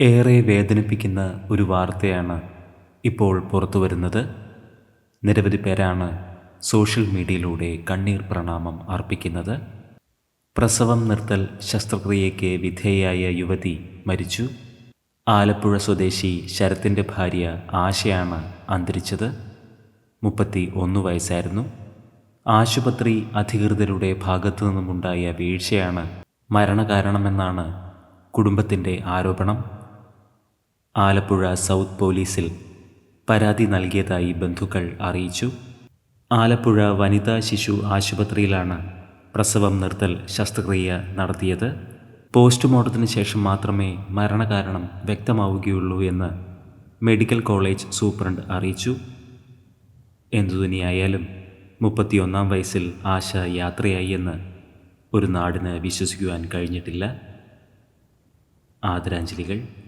ഏറെ വേദനിപ്പിക്കുന്ന ഒരു വാർത്തയാണ് ഇപ്പോൾ പുറത്തു വരുന്നത്. നിരവധി പേരാണ് സോഷ്യൽ മീഡിയയിലൂടെ കണ്ണീർ പ്രണാമം അർപ്പിക്കുന്നത്. പ്രസവം നിർത്തൽ ശസ്ത്രക്രിയയ്ക്ക് വിധേയായ യുവതി മരിച്ചു. ആലപ്പുഴ സ്വദേശി ശരത്തിന്റെ ഭാര്യ ആശയാണ് അന്തരിച്ചത്. മുപ്പത്തി ഒന്ന് വയസ്സായിരുന്നു. ആശുപത്രി അധികൃതരുടെ ഭാഗത്തു നിന്നുമുണ്ടായ വീഴ്ചയാണ് മരണകാരണമെന്നാണ് കുടുംബത്തിന്റെ ആരോപണം. ആലപ്പുഴ സൗത്ത് പോലീസിൽ പരാതി നൽകിയതായി ബന്ധുക്കൾ അറിയിച്ചു. ആലപ്പുഴ വനിതാ ശിശു ആശുപത്രിയിലാണ് പ്രസവം നിർത്തൽ ശസ്ത്രക്രിയ നടത്തിയത്. പോസ്റ്റ്മോർട്ടത്തിന് ശേഷം മാത്രമേ മരണകാരണം വ്യക്തമാവുകയുള്ളൂ എന്ന് മെഡിക്കൽ കോളേജ് സൂപ്രണ്ട് അറിയിച്ചു. എന്തുതന്നെയായാലും മുപ്പത്തിയൊന്നാം വയസ്സിൽ ആശ യാത്രയായി എന്ന് ഒരു നാടിന് വിശ്വസിക്കുവാൻ കഴിഞ്ഞിട്ടില്ല. ആദരാഞ്ജലികൾ.